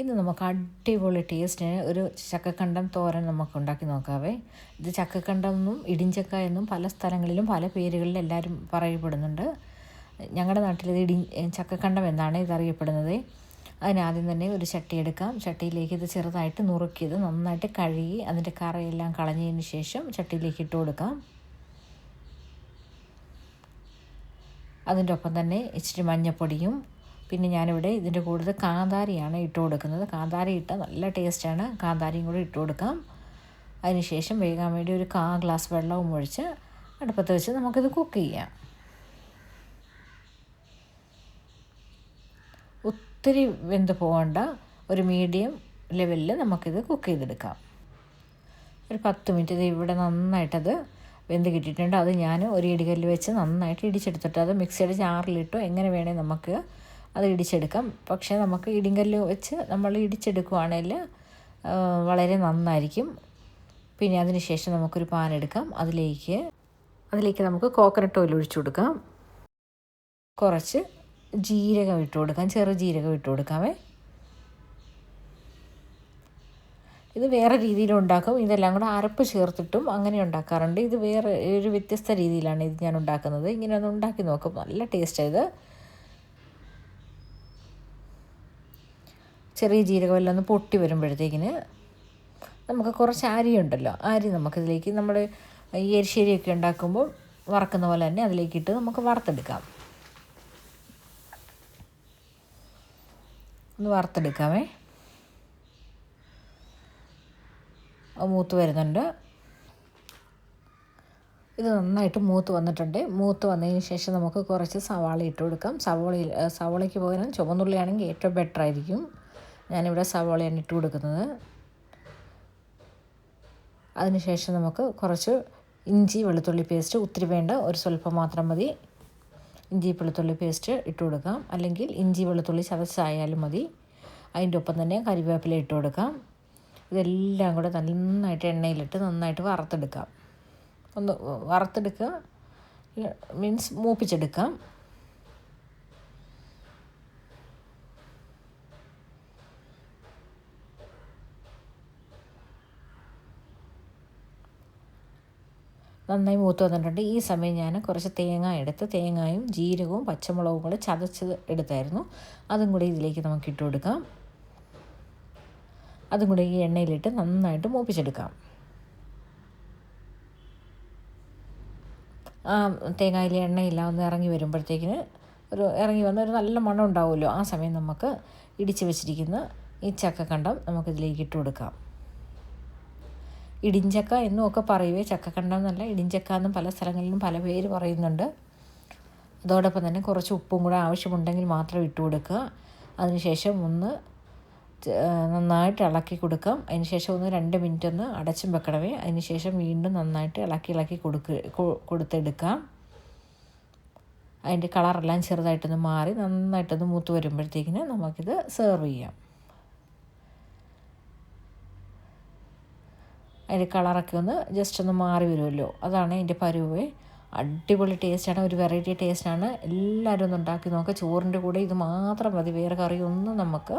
ഇന്ന് നമുക്ക് അടിപൊളി ടേസ്റ്റിന് ഒരു ചക്കക്കണ്ടം തോരൻ നമുക്ക് ഉണ്ടാക്കി നോക്കാവേ. ഇത് ചക്കക്കണ്ടം എന്നും ഇടിഞ്ചക്ക എന്നും പല സ്ഥലങ്ങളിലും പല പേരുകളിൽ എല്ലാവരും പറയപ്പെടുന്നുണ്ട്. ഞങ്ങളുടെ നാട്ടിൽ ഇത് ഇടി ചക്കക്കണ്ടം എന്നാണ് ഇതറിയപ്പെടുന്നത്. അതിനാദ്യം തന്നെ ഒരു ചട്ടി എടുക്കാം. ചട്ടിയിലേക്ക് ഇത് ചെറുതായിട്ട് നുറുക്കിയത് നന്നായിട്ട് കഴുകി അതിന്റെ കറയെല്ലാം കളഞ്ഞതിന് ശേഷം ചട്ടിയിലേക്ക് ഇട്ട് കൊടുക്കാം. അതിന്റെ ഒപ്പം തന്നെ ഇച്ചിരി മഞ്ഞൾപ്പൊടിയും പിന്നെ ഞാനിവിടെ ഇതിന്റെ കൂടുതൽ കാന്താരിയാണ് ഇട്ട് കൊടുക്കുന്നത്. കാന്താരി ഇട്ടാൽ നല്ല ടേസ്റ്റാണ്. കാന്താരിയും കൂടി ഇട്ട് കൊടുക്കാം. അതിനുശേഷം വേകാൻ വേണ്ടി ഒരു കാ ഗ്ലാസ് വെള്ളവും ഒഴിച്ച് അടുപ്പത്ത് വെച്ച് നമുക്കിത് കുക്ക് ചെയ്യാം. ഒത്തിരി വെന്ത് പോകേണ്ട. ഒരു മീഡിയം ലെവലിൽ നമുക്കിത് കുക്ക് ചെയ്തെടുക്കാം. ഒരു പത്ത് മിനിറ്റ് ഇത് ഇവിടെ നന്നായിട്ടത് വെന്ത് കിട്ടിയിട്ടുണ്ട്. അത് ഞാൻ ഒരു ഇടികല്ലിൽ വെച്ച് നന്നായിട്ട് ഇടിച്ചെടുത്തിട്ട് അത് മിക്സിയുടെ ജാറിലിട്ടോ എങ്ങനെ വേണേൽ നമുക്ക് അത് ഇടിച്ചെടുക്കാം. പക്ഷേ നമുക്ക് ഇടിങ്കല്ല് വെച്ച് നമ്മൾ ഇടിച്ചെടുക്കുവാണെങ്കിൽ വളരെ നന്നായിരിക്കും. പിന്നെ അതിന് ശേഷം നമുക്കൊരു പാൻ എടുക്കാം. അതിലേക്ക് അതിലേക്ക് നമുക്ക് കോക്കനട്ട് ഓയിൽ ഒഴിച്ചു കൊടുക്കാം. കുറച്ച് ജീരകം ഇട്ട് കൊടുക്കാം. ചെറു ജീരകം ഇട്ട് കൊടുക്കാമേ. ഇത് വേറെ രീതിയിൽ ഉണ്ടാക്കും. ഇതെല്ലാം കൂടെ അരപ്പ് ചേർത്തിട്ടും അങ്ങനെ ഉണ്ടാക്കാറുണ്ട്. ഇത് വേറെ ഒരു വ്യത്യസ്ത രീതിയിലാണ് ഇത് ഞാൻ ഉണ്ടാക്കുന്നത്. ഇങ്ങനെ ഒന്ന് ഉണ്ടാക്കി നോക്കും. നല്ല ടേസ്റ്റ് ഇത്. ചെറിയ ജീരകമെല്ലാം ഒന്ന് പൊട്ടി വരുമ്പോഴത്തേക്കിന് നമുക്ക് കുറച്ച് അരി ഉണ്ടല്ലോ അരി നമുക്കിതിലേക്ക് നമ്മൾ ഈ എരിശ്ശേരിയൊക്കെ ഉണ്ടാക്കുമ്പോൾ വറക്കുന്ന പോലെ തന്നെ അതിലേക്ക് ഇട്ട് നമുക്ക് വറുത്തെടുക്കാം. ഒന്ന് വറുത്തെടുക്കാമേ. മൂത്ത് വരുന്നുണ്ട്. ഇത് നന്നായിട്ട് മൂത്ത് വന്നിട്ടുണ്ട്. മൂത്ത് വന്നതിന് ശേഷം നമുക്ക് കുറച്ച് സവാള ഇട്ട് കൊടുക്കാം. സവാളയിൽ സവാളയ്ക്ക് പകരം ചുവന്നുള്ളിയാണെങ്കിൽ ഏറ്റവും ബെറ്റർ ആയിരിക്കും. ഞാനിവിടെ സവോളയാണ് ഇട്ട് കൊടുക്കുന്നത്. അതിനുശേഷം നമുക്ക് കുറച്ച് ഇഞ്ചി വെളുത്തുള്ളി പേസ്റ്റ് ഒത്തിരി വേണ്ട ഒരു സ്വല്പം മാത്രം മതി. ഇഞ്ചി വെളുത്തുള്ളി പേസ്റ്റ് ഇട്ട് കൊടുക്കാം. അല്ലെങ്കിൽ ഇഞ്ചി വെളുത്തുള്ളി ചതച്ചായാലും മതി. അതിന്റെ ഒപ്പം തന്നെ കരിവേപ്പില ഇട്ട് കൊടുക്കാം. ഇതെല്ലാം കൂടെ നന്നായിട്ട് എണ്ണയിലിട്ട് നന്നായിട്ട് വറുത്തെടുക്കാം. ഒന്ന് വറുത്തെടുക്കുക. മീൻസ് മൂപ്പിച്ചെടുക്കാം. നന്നായി മൂത്ത് വന്നിട്ടുണ്ട്. ഈ സമയം ഞാൻ കുറച്ച് തേങ്ങ എടുത്ത് തേങ്ങയും ജീരകവും പച്ചമുളകും കൂടെ ചതച്ച് എടുത്തായിരുന്നു. അതും കൂടി ഇതിലേക്ക് നമുക്ക് ഇട്ട് കൊടുക്കാം. അതും കൂടി ഈ എണ്ണയിലിട്ട് നന്നായിട്ട് മൂപ്പിച്ചെടുക്കാം. ആ തേങ്ങയിലെ എണ്ണയില്ല ഒന്ന് ഇറങ്ങി വരുമ്പോഴത്തേക്കിന് ഒരു ഇറങ്ങി വന്ന ഒരു നല്ല മണം ഉണ്ടാവുമല്ലോ. ആ സമയം നമുക്ക് ഇടിച്ച് വെച്ചിരിക്കുന്ന ഈ ചക്കക്കണ്ടം നമുക്കിതിലേക്ക് ഇട്ട് കൊടുക്കാം. ഇടിഞ്ചക്ക എന്നും ഒക്കെ പറയുവേ. ചക്കക്കണ്ടം എന്നല്ല ഇടിഞ്ചക്ക എന്നും പല സ്ഥലങ്ങളിലും പല പേര് പറയുന്നുണ്ട്. അതോടൊപ്പം തന്നെ കുറച്ച് ഉപ്പും കൂടെ ആവശ്യമുണ്ടെങ്കിൽ മാത്രം ഇട്ട് കൊടുക്കുക. അതിനുശേഷം ഒന്ന് നന്നായിട്ട് ഇളക്കി കൊടുക്കാം അതിനുശേഷം ഒന്ന് രണ്ട് മിനിറ്റ് ഒന്ന് അടച്ചും വെക്കണമേ. അതിനുശേഷം വീണ്ടും നന്നായിട്ട് ഇളക്കി ഇളക്കി കൊടുക്ക കൊടുത്തെടുക്കാം അതിന്റെ കളറെല്ലാം ചെറുതായിട്ടൊന്ന് മാറി നന്നായിട്ടൊന്ന് മൂത്ത് വരുമ്പോഴത്തേക്കിന് നമുക്കിത് സെർവ് ചെയ്യാം. അതിന്റെ കളറൊക്കെ ഒന്ന് ജസ്റ്റ് ഒന്ന് മാറി വരുമല്ലോ. അതാണ് അതിന്റെ പരുവ്. അടിപൊളി ടേസ്റ്റാണ് ഒരു വെറൈറ്റി ടേസ്റ്റാണ് എല്ലാവരും ഒന്ന് ഉണ്ടാക്കി നോക്കുക ചോറിന്റെ കൂടെ ഇത് മാത്രം മതി. വേറെ കറിയൊന്നും നമുക്ക്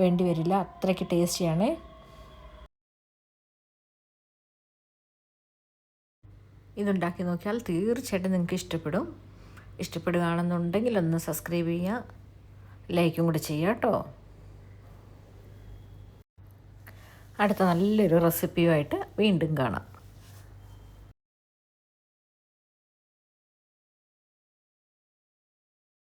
വേണ്ടി വരില്ല. അത്രയ്ക്ക് ടേസ്റ്റിയാണ് ഇതുണ്ടാക്കി നോക്കിയാൽ തീർച്ചയായിട്ടും നിങ്ങൾക്ക് ഇഷ്ടപ്പെടും. ഇഷ്ടപ്പെടുകയാണെന്നുണ്ടെങ്കിൽ ഒന്ന് സബ്സ്ക്രൈബ് ചെയ്യുക. ലൈക്കും കൂടെ ചെയ്യാം കേട്ടോ. അടുത്ത നല്ലൊരു റെസിപ്പിയുമായിട്ട് വീണ്ടും കാണാം.